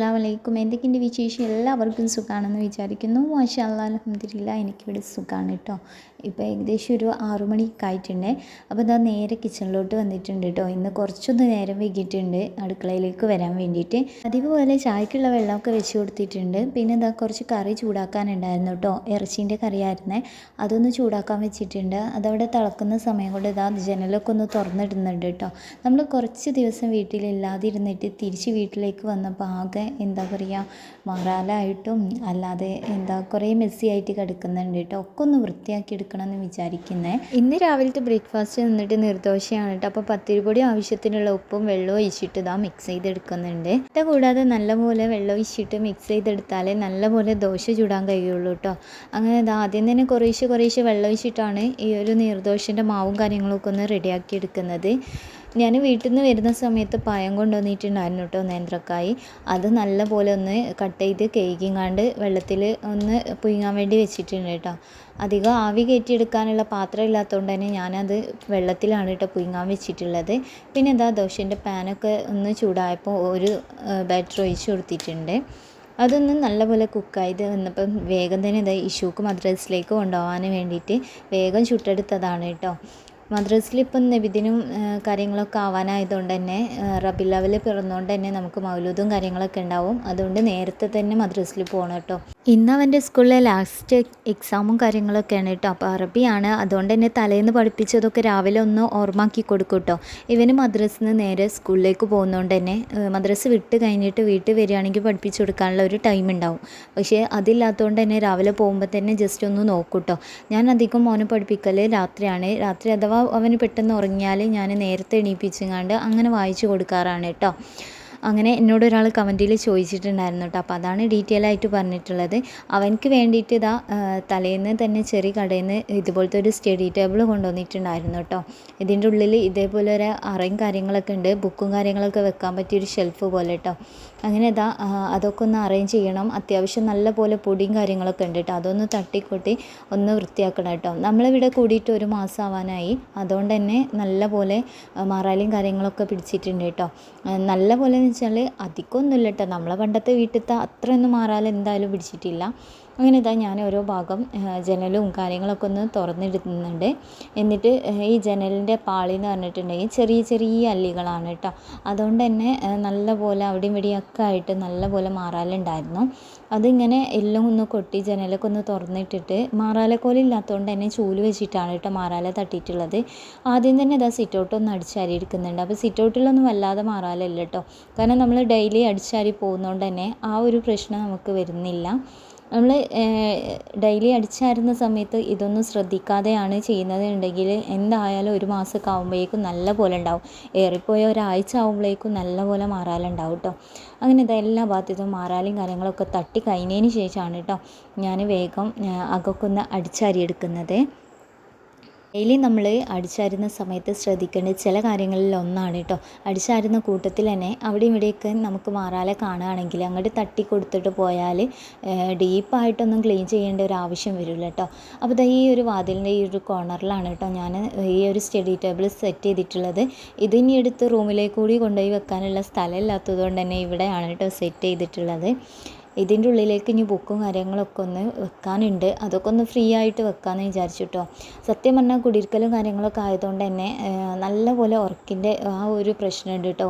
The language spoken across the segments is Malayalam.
അസ്സാം വലൈക്കും എന്തൊക്കെയുണ്ട് വിശേഷം? എല്ലാവർക്കും സുഖമാണെന്ന് വിചാരിക്കുന്നു. മാഷാ അല്ലാ അലഹമ്മദില്ല എനിക്കിവിടെ സുഖമാണ് കേട്ടോ ഇപ്പോൾ ഏകദേശം ഒരു ആറു മണിയൊക്കെ ആയിട്ടുണ്ട് അപ്പോൾ ഇതാ നേരെ കിച്ചണിലോട്ട് വന്നിട്ടുണ്ട് കേട്ടോ ഇന്ന് കുറച്ചൊന്ന് നേരം വൈകിയിട്ടുണ്ട്. അടുക്കളയിലേക്ക് വരാൻ വേണ്ടിയിട്ട്. അതേപോലെ ചായക്കുള്ള വെള്ളമൊക്കെ വെച്ച് കൊടുത്തിട്ടുണ്ട്. പിന്നെ ഇതാ കുറച്ച് കറി ചൂടാക്കാനുണ്ടായിരുന്നു കേട്ടോ ഇറച്ചീന്റെ കറിയായിരുന്നേ. അതൊന്ന് ചൂടാക്കാൻ വെച്ചിട്ടുണ്ട്. അതവിടെ തിളക്കുന്ന സമയം കൊണ്ട് ഇതാ ജനലൊക്കെ ഒന്ന് തുറന്നിടുന്നുണ്ട് കേട്ടോ നമ്മൾ കുറച്ച് ദിവസം വീട്ടിലില്ലാതിരുന്നിട്ട് തിരിച്ച് വീട്ടിലേക്ക് വന്നപ്പോൾ ആകെ എന്താ പറയുക മറാലായിട്ടും അല്ലാതെ എന്താ കുറേ മെസ്സി ആയിട്ട് കിടക്കുന്നുണ്ട് കേട്ടോ. ഒക്കെ ഒന്ന് വൃത്തിയാക്കി എടുക്കണം എന്ന് വിചാരിക്കുന്നത് ഇന്ന് രാവിലത്തെ ബ്രേക്ക്ഫാസ്റ്റ് നിന്നിട്ട് നിർദോഷയാണ് കേട്ടോ. അപ്പോൾ പത്തിരിപ്പൊടി ആവശ്യത്തിനുള്ള ഉപ്പും വെള്ളവും ഒഴിച്ചിട്ട് ഇതാ മിക്സ് ചെയ്തെടുക്കുന്നുണ്ട്. ഇത് കൂടാതെ നല്ലപോലെ വെള്ളം ഒഴിച്ചിട്ട് മിക്സ് ചെയ്തെടുത്താലേ നല്ലപോലെ ദോശ ചൂടാൻ കഴിയുള്ളൂ കേട്ടോ. അങ്ങനെ ഇതാ ആദ്യം തന്നെ കുറേശ്ശെ കുറേശ്ശെ വെള്ളം ഒഴിച്ചിട്ടാണ് ഈ ഒരു നീർദോശന്റെ മാവും കാര്യങ്ങളൊക്കെ ഒന്ന് റെഡിയാക്കി എടുക്കുന്നത്. ഞാൻ വീട്ടിൽ നിന്ന് വരുന്ന സമയത്ത് പായം കൊണ്ടുവന്നിട്ടുണ്ടായിരുന്നു കേട്ടോ നേന്ത്രക്കായി. അത് നല്ലപോലെ ഒന്ന് കട്ട് ചെയ്ത് കേക്കിങ്ങാണ്ട് വെള്ളത്തിൽ ഒന്ന് പുഴുങ്ങാൻ വേണ്ടി വെച്ചിട്ടുണ്ട് കേട്ടോ. അധികം ആവി കയറ്റിയെടുക്കാനുള്ള പാത്രം ഇല്ലാത്തതുകൊണ്ട് തന്നെ ഞാനത് വെള്ളത്തിലാണ് കേട്ടോ പുഴുങ്ങാൻ വെച്ചിട്ടുള്ളത്. പിന്നെ എന്താ ദോശന്റെ പാനൊക്കെ ഒന്ന് ചൂടായപ്പോൾ ഒരു ബാറ്റർ ഒഴിച്ച് കൊടുത്തിട്ടുണ്ട്. അതൊന്ന് നല്ലപോലെ കുക്കായത് വന്നപ്പം വേഗം തന്നെ ഇതാ ഇഷൂക്ക് മദ്രസിലേക്ക് കൊണ്ടുപോകാൻ വേണ്ടിയിട്ട് വേഗം ചുട്ടെടുത്തതാണ് കേട്ടോ. മദ്രസിൽ ഇപ്പം നബിദിനും കാര്യങ്ങളൊക്കെ ആവാനായതുകൊണ്ട് തന്നെ റബിലവിൽ ലെവൽ പിറന്നുകൊണ്ട് തന്നെ നമുക്ക് മൗലൂദും കാര്യങ്ങളൊക്കെ ഉണ്ടാവും. അതുകൊണ്ട് നേരത്തെ തന്നെ മദ്രസിൽ പോകണം കേട്ടോ. ഇന്ന് അവന്റെ സ്കൂളിലെ ലാസ്റ്റ് എക്സാമും കാര്യങ്ങളൊക്കെയാണ് കേട്ടോ അപ്പോൾ അറബിയാണ്. അതുകൊണ്ട് തന്നെ തലേന്ന് പഠിപ്പിച്ചതൊക്കെ രാവിലെ ഒന്ന് ഓർമ്മാക്കി കൊടുക്കും കേട്ടോ ഇവന് മദ്രസിൽ നിന്ന് നേരെ സ്കൂളിലേക്ക് പോകുന്നതുകൊണ്ട് തന്നെ മദ്രസ് വിട്ട് കഴിഞ്ഞിട്ട് വീട്ടിൽ വരികയാണെങ്കിൽ പഠിപ്പിച്ചു കൊടുക്കാനുള്ള ഒരു ടൈം ഉണ്ടാവും. പക്ഷേ അതില്ലാത്തതുകൊണ്ട് തന്നെ രാവിലെ പോകുമ്പോൾ തന്നെ ജസ്റ്റ് ഒന്ന് നോക്കും കേട്ടോ ഞാൻ അധികം മോനെ പഠിപ്പിക്കൽ രാത്രിയാണ്. രാത്രി അഥവാ അവന് പെട്ടെന്ന് ഉറങ്ങിയാൽ ഞാൻ നേരത്തെ എണീപ്പിച്ചങ്ങാണ്ട് അങ്ങനെ വായിച്ചു കൊടുക്കാറാണ് കേട്ടോ അങ്ങനെ എന്നോട് ഒരാൾ കമന്റിൽ ചോദിച്ചിട്ടുണ്ടായിരുന്നു കേട്ടോ അപ്പോൾ അതാണ് ഡീറ്റെയിൽ ആയിട്ട് പറഞ്ഞിട്ടുള്ളത്. അവനക്ക് വേണ്ടിയിട്ട് ഇതാ തലേന്ന് തന്നെ ചെറിയ കടയിൽ നിന്ന് ഇതുപോലത്തെ ഒരു സ്റ്റഡി ടേബിൾ കൊണ്ടുവന്നിട്ടുണ്ടായിരുന്നു കേട്ടോ ഇതിന്റെ ഉള്ളിൽ ഇതേപോലെ ഒരു അറയും കാര്യങ്ങളൊക്കെ ഉണ്ട്. ബുക്കും കാര്യങ്ങളൊക്കെ വെക്കാൻ പറ്റിയൊരു ഷെൽഫ് പോലെ കേട്ടോ അങ്ങനെ ഇതാ അതൊക്കെ ഒന്ന് അറേഞ്ച് ചെയ്യണം. അത്യാവശ്യം നല്ല പോലെ പൊടിയും കാര്യങ്ങളൊക്കെ ഉണ്ട് കേട്ടോ അതൊന്ന് തട്ടിക്കൊട്ടി ഒന്ന് വൃത്തിയാക്കണം കേട്ടോ നമ്മളിവിടെ കൂടിയിട്ട് ഒരു മാസം ആവാനായി അതുകൊണ്ട് തന്നെ നല്ല പോലെ മാറാലിയും കാര്യങ്ങളൊക്കെ പിടിച്ചിട്ടുണ്ട് കേട്ടോ നല്ല പോലെ വെച്ചാൽ അധികമൊന്നുമില്ല കേട്ടോ നമ്മളെ പണ്ടത്തെ വീട്ടിലത്തെ അത്രയൊന്നും മാറാൽ എന്തായാലും പിടിച്ചിട്ടില്ല. അങ്ങനെ ഇതാ ഞാൻ ഓരോ ഭാഗം ജനലും കാര്യങ്ങളൊക്കെ ഒന്ന് തുറന്നിടുന്നുണ്ട്. എന്നിട്ട് ഈ ജനലിന്റെ പാളി എന്ന് പറഞ്ഞിട്ടുണ്ടെങ്കിൽ ചെറിയ ചെറിയ അല്ലികളാണ് കേട്ടോ. അതുകൊണ്ട് തന്നെ നല്ല പോലെ അവിടെയും ഇവിടെയൊക്കെ ആയിട്ട് നല്ല പോലെ മാറാലുണ്ടായിരുന്നു. അതിങ്ങനെ എല്ലാം ഒന്ന് കൊട്ടി ജനലൊക്കെ ഒന്ന് തുറന്നിട്ടിട്ട് മാറാലക്കോലില്ലാത്തതുകൊണ്ട് തന്നെ ചൂൽ വെച്ചിട്ടാണ് കേട്ടോ മാറാല തട്ടിയിട്ടുള്ളത്. ആദ്യം തന്നെ ഇതാ സിറ്റൗട്ട് ഒന്ന് അടിച്ചാരി എടുക്കുന്നുണ്ട്. അപ്പോൾ സിറ്റൗട്ടിലൊന്നും വല്ലാതെ മാറാലല്ല കേട്ടോ. കാരണം നമ്മൾ ഡെയിലി അടിച്ചാരി പോകുന്നതുകൊണ്ട് തന്നെ ആ ഒരു പ്രശ്നം നമുക്ക് വരുന്നില്ല. നമ്മൾ ഡെയിലി അടിച്ചാരുന്ന സമയത്ത് ഇതൊന്നും ശ്രദ്ധിക്കാതെയാണ് ചെയ്യുന്നത് ഉണ്ടെങ്കിൽ എന്തായാലും ഒരു മാസമൊക്കെ ആകുമ്പോഴേക്കും നല്ല പോലെ ഉണ്ടാവും. ഏറിപ്പോയ ഒരാഴ്ച ആകുമ്പോഴേക്കും നല്ല പോലെ മാറാലുണ്ടാവും കേട്ടോ അങ്ങനെ ഇത് എല്ലാ ഭാഗത്തും മാറാലും കാര്യങ്ങളൊക്കെ തട്ടി കഴിഞ്ഞതിന് ശേഷമാണ് കേട്ടോ ഞാൻ വേഗം അകൊക്കെ ഒന്ന് അടിച്ചാരി എടുക്കുന്നത് ഡെയിലി നമ്മൾ അടിച്ചാരുന്ന സമയത്ത് ശ്രദ്ധിക്കേണ്ട ചില കാര്യങ്ങളിൽ ഒന്നാണ് കേട്ടോ. അടിച്ചാരുന്ന കൂട്ടത്തിൽ തന്നെ അവിടെ ഇവിടെയൊക്കെ നമുക്ക് മാറാലെ കാണുകയാണെങ്കിൽ അങ്ങോട്ട് തട്ടി കൊടുത്തിട്ട് പോയാൽ ഡീപ്പായിട്ടൊന്നും ക്ലീൻ ചെയ്യേണ്ട ഒരു ആവശ്യം വരില്ല കേട്ടോ. അപ്പോൾ ഇതാ ഈ ഒരു വാതിലിന്റെ ഈ ഒരു കോർണറിലാണ് കേട്ടോ ഞാൻ ഈ ഒരു സ്റ്റഡി ടേബിൾ സെറ്റ് ചെയ്തിട്ടുള്ളത്. ഇതിനി എടുത്ത് റൂമിലേക്ക് കൂടി കൊണ്ടുപോയി വെക്കാനുള്ള സ്ഥലം ഇല്ലാത്തത് കൊണ്ട് തന്നെ ഇവിടെയാണ് കേട്ടോ സെറ്റ് ചെയ്തിട്ടുള്ളത്. ഇതിന്റെ ഉള്ളിലേക്ക് ഇനി ബുക്കും കാര്യങ്ങളൊക്കെ ഒന്ന് വെക്കാനുണ്ട്. അതൊക്കെ ഒന്ന് ഫ്രീ ആയിട്ട് വെക്കാമെന്ന് വിചാരിച്ചു കേട്ടോ സത്യം പറഞ്ഞാൽ കുടിയിരിക്കലും കാര്യങ്ങളൊക്കെ ആയതുകൊണ്ട് തന്നെ നല്ലപോലെ ഉറക്കിന്റെ ആ ഒരു പ്രശ്നമുണ്ട് കേട്ടോ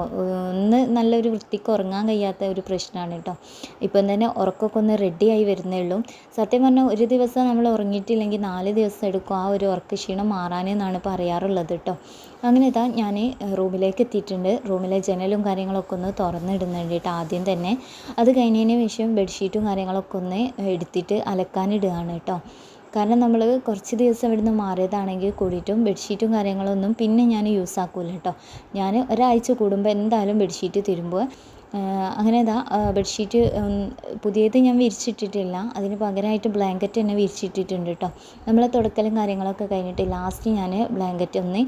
ഒന്ന് നല്ലൊരു വൃത്തിക്ക് ഉറങ്ങാൻ കഴിയാത്ത ഒരു പ്രശ്നമാണ് കേട്ടോ ഇപ്പം തന്നെ ഉറക്കമൊക്കെ ഒന്ന് റെഡിയായി വരുന്നേ ഉള്ളൂ. സത്യം പറഞ്ഞാൽ ഒരു ദിവസം നമ്മൾ ഉറങ്ങിയിട്ടില്ലെങ്കിൽ നാല് ദിവസം എടുക്കും ആ ഒരു ഉറക്ക ക്ഷീണം മാറാനെന്നാണ് പറയാറുള്ളത് കേട്ടോ അങ്ങനെ ഇതാ ഞാൻ റൂമിലേക്ക് എത്തിയിട്ടുണ്ട് റൂമിലെ ജനലും കാര്യങ്ങളൊക്കെ ഒന്ന് തുറന്നിടുന്ന വേണ്ടിയിട്ട് ആദ്യം തന്നെ അത് കഴിഞ്ഞതിന് ശേഷം ബെഡ്ഷീറ്റും കാര്യങ്ങളൊക്കെ ഒന്ന് എടുത്തിട്ട് അലക്കാനിടുകയാണ് കേട്ടോ. കാരണം നമ്മൾ കുറച്ച് ദിവസം ഇവിടുന്ന് മാറിയതാണെങ്കിൽ കൂടിയിട്ടും ബെഡ്ഷീറ്റും കാര്യങ്ങളൊന്നും പിന്നെ ഞാൻ യൂസ് ആക്കില്ല കേട്ടോ. ഞാൻ ഒരാഴ്ച കൂടുമ്പോൾ എന്തായാലും ബെഡ്ഷീറ്റ് തിരുമ്പോൾ അങ്ങനെ ഇതാ ബെഡ്ഷീറ്റ് പുതിയത് ഞാൻ വിരിച്ചിട്ടിട്ടില്ല. അതിന് പകരമായിട്ട് ബ്ലാങ്കറ്റ് തന്നെ വിരിച്ചിട്ടിട്ടുണ്ട് കേട്ടോ നമ്മൾ തുടക്കലും കാര്യങ്ങളൊക്കെ കഴിഞ്ഞിട്ട് ലാസ്റ്റ് ഞാൻ ബ്ലാങ്കറ്റ് ഒന്ന്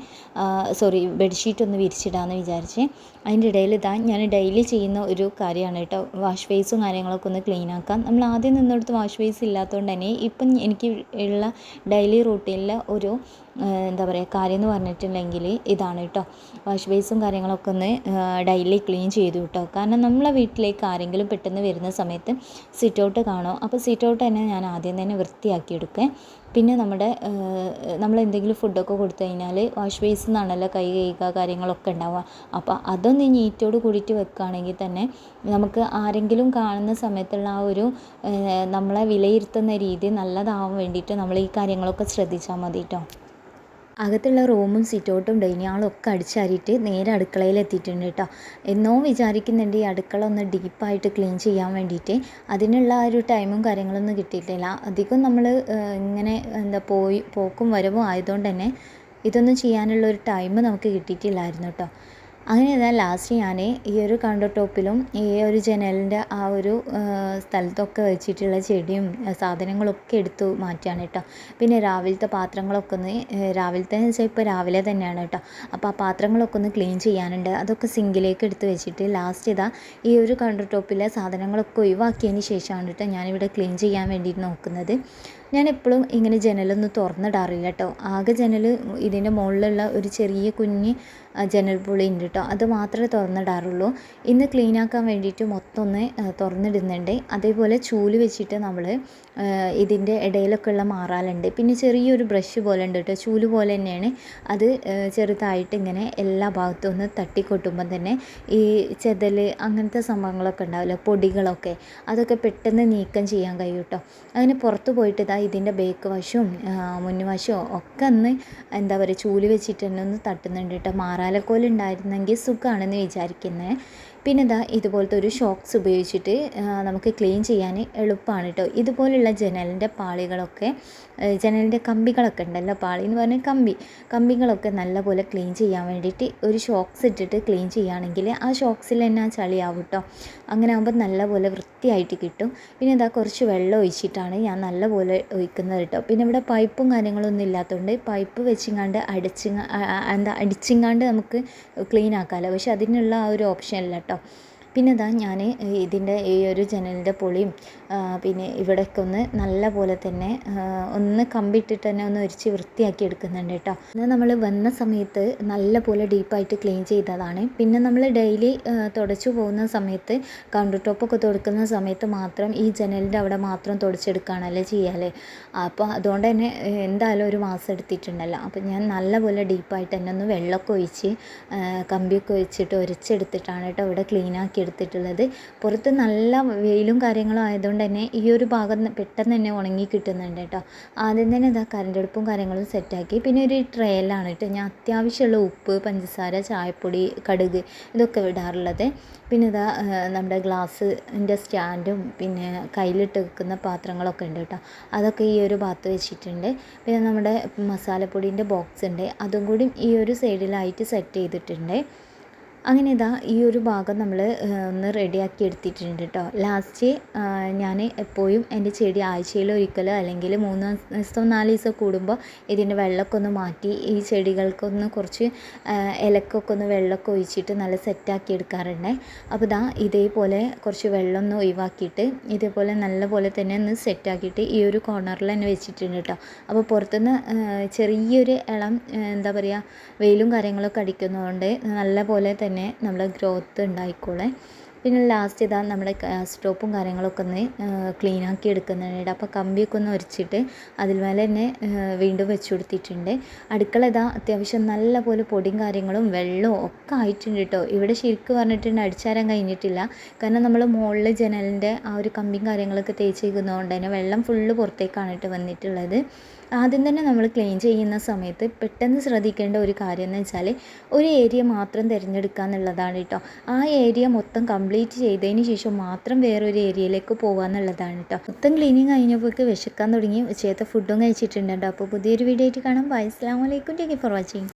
സോറി ബെഡ്ഷീറ്റ് ഒന്ന് വിരിച്ചിടാമെന്ന് വിചാരിച്ച്. അതിന്റെ ഇടയിൽ ഇതാ ഞാൻ ഡെയിലി ചെയ്യുന്ന ഒരു കാര്യമാണ് കേട്ടോ. വാഷ് ബേസും കാര്യങ്ങളൊക്കെ ഒന്ന് ക്ലീൻ ആക്കാം. നമ്മൾ ആദ്യം നിന്നിടത്ത് വാഷ് ബേസ് ഇല്ലാത്തതുകൊണ്ട് തന്നെ ഇപ്പം എനിക്ക് ഉള്ള ഡെയിലി റൂട്ടീനിലെ ഒരു എന്താ പറയുക കാര്യം എന്ന് പറഞ്ഞിട്ടുണ്ടെങ്കിൽ ഇതാണ് കേട്ടോ. വാഷ് ബേസും കാര്യങ്ങളൊക്കെ ഒന്ന് ഡെയിലി ക്ലീൻ ചെയ്തു കേട്ടോ കാരണം നമ്മളെ വീട്ടിലേക്ക് ആരെങ്കിലും പെട്ടെന്ന് വരുന്ന സമയത്ത് സിറ്റ് ഔട്ട് അപ്പോൾ സിറ്റ് ഔട്ട് തന്നെ ഞാൻ ആദ്യം തന്നെ വൃത്തിയാക്കി എടുക്കുക പിന്നെ നമ്മുടെ നമ്മൾ എന്തെങ്കിലും ഫുഡൊക്കെ കൊടുത്തു കഴിഞ്ഞാൽ വാഷ് ബേസിൽ നിന്നാണല്ലോ കൈ കഴുകുക കാര്യങ്ങളൊക്കെ ഉണ്ടാവുക. അപ്പോൾ അതൊന്ന് നീറ്റോട് കൂടിയിട്ട് വെക്കുകയാണെങ്കിൽ തന്നെ നമുക്ക് ആരെങ്കിലും കാണുന്ന സമയത്തുള്ള ആ ഒരു നമ്മളെ വിലയിരുത്തുന്ന രീതി നല്ലതാവാൻ വേണ്ടിയിട്ട് നമ്മൾ ഈ കാര്യങ്ങളൊക്കെ ശ്രദ്ധിച്ചാൽ മതി കേട്ടോ. അകത്തുള്ള റൂമും സിറ്റൗട്ടും ഡൈനിങ് ഹാളും ഒക്കെ അടിച്ചാരിയിട്ട് നേരെ അടുക്കളയിൽ എത്തിയിട്ടുണ്ട് കേട്ടോ. എന്നോ വിചാരിക്കുന്നുണ്ട് ഈ അടുക്കള ഒന്ന് ഡീപ്പായിട്ട് ക്ലീൻ ചെയ്യാൻ വേണ്ടിയിട്ട്. അതിനുള്ള ആ ഒരു ടൈമും കാര്യങ്ങളൊന്നും കിട്ടിയിട്ടില്ല. അധികം നമ്മൾ ഇങ്ങനെ എന്താ പോയി പോക്കും വരവും ആയതുകൊണ്ട് തന്നെ ഇതൊന്നും ചെയ്യാനുള്ള ഒരു ടൈം നമുക്ക് കിട്ടിയിട്ടില്ലായിരുന്നു കേട്ടോ. അങ്ങനെ ഇതാ ലാസ്റ്റ് ഞാൻ ഈ ഒരു കൗണ്ടർ ടോപ്പിലും ഈ ഒരു ജനലിന്റെ ആ ഒരു സ്ഥലത്തൊക്കെ വെച്ചിട്ടുള്ള ചെടിയും സാധനങ്ങളൊക്കെ എടുത്തു മാറ്റുകയാണ് കേട്ടോ പിന്നെ രാവിലത്തെ പാത്രങ്ങളൊക്കെ ഒന്ന് രാവിലത്തെ എന്ന് വെച്ചാൽ ഇപ്പോൾ രാവിലെ തന്നെയാണ് കേട്ടോ അപ്പോൾ ആ പാത്രങ്ങളൊക്കെ ഒന്ന് ക്ലീൻ ചെയ്യാനുണ്ട്. അതൊക്കെ സിങ്കിലേക്ക് എടുത്ത് വെച്ചിട്ട് ലാസ്റ്റ് ഇതാ ഈ ഒരു കൗണ്ടർ ടോപ്പിലെ സാധനങ്ങളൊക്കെ ഒഴിവാക്കിയതിന് ശേഷമാണ് കേട്ടോ ഞാനിവിടെ ക്ലീൻ ചെയ്യാൻ വേണ്ടിയിട്ട് നോക്കുന്നത്. ഞാൻ എപ്പോഴും ഇങ്ങനെ ജനലൊന്നും തുറന്നിടാറില്ല കേട്ടോ ആകെ ജനൽ ഇതിന്റെ മുകളിലുള്ള ഒരു ചെറിയ കുഞ്ഞ് ജനൽ പുള്ളി ഉണ്ട് കേട്ടോ. അത് മാത്രമേ തുറന്നിടാറുള്ളൂ. ഇന്ന് ക്ലീൻ ആക്കാൻ വേണ്ടിയിട്ട് മൊത്തം ഒന്ന് തുറന്നിടുന്നുണ്ട്. അതേപോലെ ചൂൽ വെച്ചിട്ട് നമ്മൾ ഇതിന്റെ ഇടയിലൊക്കെ ഉള്ള മാറാലുണ്ട്. പിന്നെ ചെറിയൊരു ബ്രഷ് പോലെ ഉണ്ട് കേട്ടോ. ചൂൽ പോലെ തന്നെയാണ്. അത് ചെറുതായിട്ട് ഇങ്ങനെ എല്ലാ ഭാഗത്തും ഒന്ന് തട്ടിക്കൊട്ടുമ്പം തന്നെ ഈ ചെതൽ അങ്ങനത്തെ സംഭവങ്ങളൊക്കെ ഉണ്ടാവില്ല? പൊടികളൊക്കെ. അതൊക്കെ പെട്ടെന്ന് നീക്കം ചെയ്യാൻ കഴിയും കേട്ടോ. അങ്ങനെ പുറത്ത് പോയിട്ട് ഇതാ ഇതിന്റെ ബേക്ക് വശവും മുൻവശവും ഒക്കെ ഒന്ന് എന്താ പറയുക ചൂൽ വെച്ചിട്ട് തന്നെ ഒന്ന് തട്ടുന്നുണ്ട് കേട്ടോ. മാറാലക്കോൽ ഉണ്ടായിരുന്നെങ്കിൽ സുഖമാണെന്ന് വിചാരിക്കുന്നത് പിന്നെ ഇതാ ഇതുപോലത്തെ ഒരു ഷോക്സ് ഉപയോഗിച്ചിട്ട് നമുക്ക് ക്ലീൻ ചെയ്യാൻ എളുപ്പമാണ് കേട്ടോ ഇതുപോലുള്ള ജനലിന്റെ പാളികളൊക്കെ ജനലിന്റെ കമ്പികളൊക്കെ ഉണ്ടല്ലോ പാളി എന്ന് പറഞ്ഞാൽ കമ്പി. കമ്പികളൊക്കെ നല്ലപോലെ ക്ലീൻ ചെയ്യാൻ വേണ്ടിയിട്ട് ഒരു ഷോക്സ് ഇട്ടിട്ട് ക്ലീൻ ചെയ്യുകയാണെങ്കിൽ ആ ഷോക്സിൽ തന്നെ ആ ചളിയാവും കേട്ടോ അങ്ങനെ ആകുമ്പോൾ നല്ലപോലെ വൃത്തിയായിട്ട് കിട്ടും. പിന്നെ ഇതാ കുറച്ച് വെള്ളം ഒഴിച്ചിട്ടാണ് ഞാൻ നല്ലപോലെ ഒഴിക്കുന്നത് കേട്ടോ പിന്നെ ഇവിടെ പൈപ്പും കാര്യങ്ങളൊന്നും ഇല്ലാത്തതുകൊണ്ട് പൈപ്പ് വെച്ചിങ്ങാണ്ട് അടിച്ചിങ്ങ എന്താ അടിച്ചിങ്ങാണ്ട് നമുക്ക് ക്ലീൻ ആക്കാമല്ലോ. പക്ഷെ അതിനുള്ള ആ ഒരു ഓപ്ഷൻ ഇല്ല കേട്ടോ കേട്ടോ പിന്നെ ഇതാ ഞാൻ ഇതിന്റെ ഈ ഒരു ജനലിന്റെ പൊളിയും പിന്നെ ഇവിടെയൊക്കെ ഒന്ന് നല്ല പോലെ തന്നെ ഒന്ന് കമ്പിട്ടിട്ട് തന്നെ ഒന്ന് ഒരിച്ച് വൃത്തിയാക്കി എടുക്കുന്നുണ്ട് കേട്ടോ എന്നാൽ നമ്മൾ വന്ന സമയത്ത് നല്ല പോലെ ഡീപ്പായിട്ട് ക്ലീൻ ചെയ്തതാണ്. പിന്നെ നമ്മൾ ഡെയിലി തുടച്ചു പോകുന്ന സമയത്ത് കൗണ്ടർ ടോപ്പൊക്കെ തുടക്കുന്ന സമയത്ത് മാത്രം ഈ ജനലിന്റെ അവിടെ മാത്രം തുടച്ചെടുക്കുകയാണല്ലേ ചെയ്യാല്ലേ അപ്പോൾ അതുകൊണ്ട് തന്നെ എന്തായാലും ഒരു മാസം എടുത്തിട്ടുണ്ടല്ലോ. അപ്പോൾ ഞാൻ നല്ല പോലെ ഡീപ്പായിട്ട് തന്നെ ഒന്ന് വെള്ളമൊക്കെ ഒഴിച്ച് കമ്പിയൊക്കെ ഒഴിച്ചിട്ട് ഒരച്ചെടുത്തിട്ടാണ് കേട്ടോ ഇവിടെ ക്ലീനാക്കി എടുത്തിട്ടുള്ളത്. പുറത്ത് നല്ല വെയിലും കാര്യങ്ങളും ആയതുകൊണ്ട് തന്നെ ഈ ഒരു ഭാഗം പെട്ടെന്ന് തന്നെ ഉണങ്ങി കിട്ടുന്നുണ്ട് കേട്ടോ. ആദ്യം തന്നെ ഇതാ കറണ്ട് അടുപ്പും കാര്യങ്ങളും സെറ്റാക്കി പിന്നെ ഒരു ട്രേലാണ് കേട്ടോ. ഞാൻ അത്യാവശ്യമുള്ള ഉപ്പ് പഞ്ചസാര ചായപ്പൊടി കടുക് ഇതൊക്കെ വിടാറുള്ളത് പിന്നെ ഇതാ നമ്മുടെ ഗ്ലാസ്സിന്റെ സ്റ്റാൻഡും പിന്നെ കയ്യിലിട്ട് വെക്കുന്ന പാത്രങ്ങളൊക്കെ ഉണ്ട് കേട്ടോ. അതൊക്കെ ഈ ഒരു ഭാഗത്ത് വെച്ചിട്ടുണ്ട്. പിന്നെ നമ്മുടെ മസാലപ്പൊടീന്റെ ബോക്സ് ഉണ്ട്. അതും കൂടി ഈ ഒരു സൈഡിലായിട്ട് സെറ്റ് ചെയ്തിട്ടുണ്ട്. അങ്ങനെ ഇതാ ഈ ഒരു ഭാഗം നമ്മൾ ഒന്ന് റെഡിയാക്കി എടുത്തിട്ടുണ്ട് കേട്ടോ ലാസ്റ്റ് ഞാൻ എപ്പോഴും എന്റെ ചെടി ആഴ്ചയിൽ ഒരിക്കലോ അല്ലെങ്കിൽ മൂന്ന് ദിവസം നാല് ദിവസം കൂടുമ്പോൾ ഇതിന്റെ വെള്ളമൊക്കെ ഒന്ന് മാറ്റി ഈ ചെടികൾക്കൊന്ന് കുറച്ച് ഇലക്കൊക്കെ ഒന്ന് വെള്ളമൊക്കെ ഒഴിച്ചിട്ട് നല്ല സെറ്റാക്കി എടുക്കാറുണ്ട്. അപ്പോൾ ഇതാ ഇതേപോലെ കുറച്ച് വെള്ളം ഒന്ന് ഒഴിവാക്കിയിട്ട് ഇതേപോലെ നല്ല പോലെ തന്നെ ഒന്ന് സെറ്റാക്കിയിട്ട് ഈ ഒരു കോർണറിൽ തന്നെ വെച്ചിട്ടുണ്ട് കേട്ടോ അപ്പോൾ പുറത്തുനിന്ന് ചെറിയൊരു ഇളം എന്താ പറയുക വെയിലും കാര്യങ്ങളൊക്കെ അടിക്കുന്നതുകൊണ്ട് നല്ല പോലെ തന്നെ തന്നെ നമ്മൾ ഗ്രോത്ത് ഉണ്ടായിക്കോളെ പിന്നെ ലാസ്റ്റ് ഇതാ നമ്മുടെ സ്റ്റോപ്പും കാര്യങ്ങളൊക്കെ ഒന്ന് ക്ലീൻ ആക്കി എടുക്കുന്നുണ്ട് അപ്പോൾ കമ്പിയൊക്കെ ഒന്ന് ഒരച്ചിട്ട് അതിൽ മേലെ തന്നെ വീണ്ടും വെച്ച് കൊടുത്തിട്ടുണ്ട്. അടുക്കള ഇതാ അത്യാവശ്യം നല്ല പോലെ പൊടിയും കാര്യങ്ങളും വെള്ളവും ഒക്കെ ആയിട്ടുണ്ട് കേട്ടോ ഇവിടെ ശരിക്കും പറഞ്ഞിട്ടുണ്ട് അടിച്ചാരാൻ കഴിഞ്ഞിട്ടില്ല. കാരണം നമ്മൾ മുകളിൽ ജനലിന്റെ ആ ഒരു കമ്പിയും കാര്യങ്ങളൊക്കെ തേച്ചിരിക്കുന്നതുകൊണ്ട് തന്നെ വെള്ളം ഫുള്ള് പുറത്തേക്കാണ് കേട്ടോ വന്നിട്ടുള്ളത്. ആദ്യം തന്നെ നമ്മൾ ക്ലീൻ ചെയ്യുന്ന സമയത്ത് പെട്ടെന്ന് ശ്രദ്ധിക്കേണ്ട ഒരു കാര്യം എന്ന് വെച്ചാൽ ഒരു ഏരിയ മാത്രം തിരഞ്ഞെടുക്കുക എന്നുള്ളതാണ് കേട്ടോ. ആ ഏരിയ മൊത്തം കംപ്ലീറ്റ് ചെയ്തതിന് ശേഷം മാത്രം വേറൊരു ഏരിയയിലേക്ക് പോകുക എന്നുള്ളതാണ് കേട്ടോ. മൊത്തം ക്ലീനിങ് കഴിഞ്ഞപ്പോഴേക്ക് വിശക്കാൻ തുടങ്ങി. ഉച്ചയത്തെ ഫുഡും കഴിച്ചിട്ടുണ്ട് അപ്പോൾ പുതിയൊരു വീഡിയോ ആയിട്ട് കാണാം. ബൈ അസ്സാം വലൈക്കും ടേക്ക് ഫോർ വാച്ചിങ്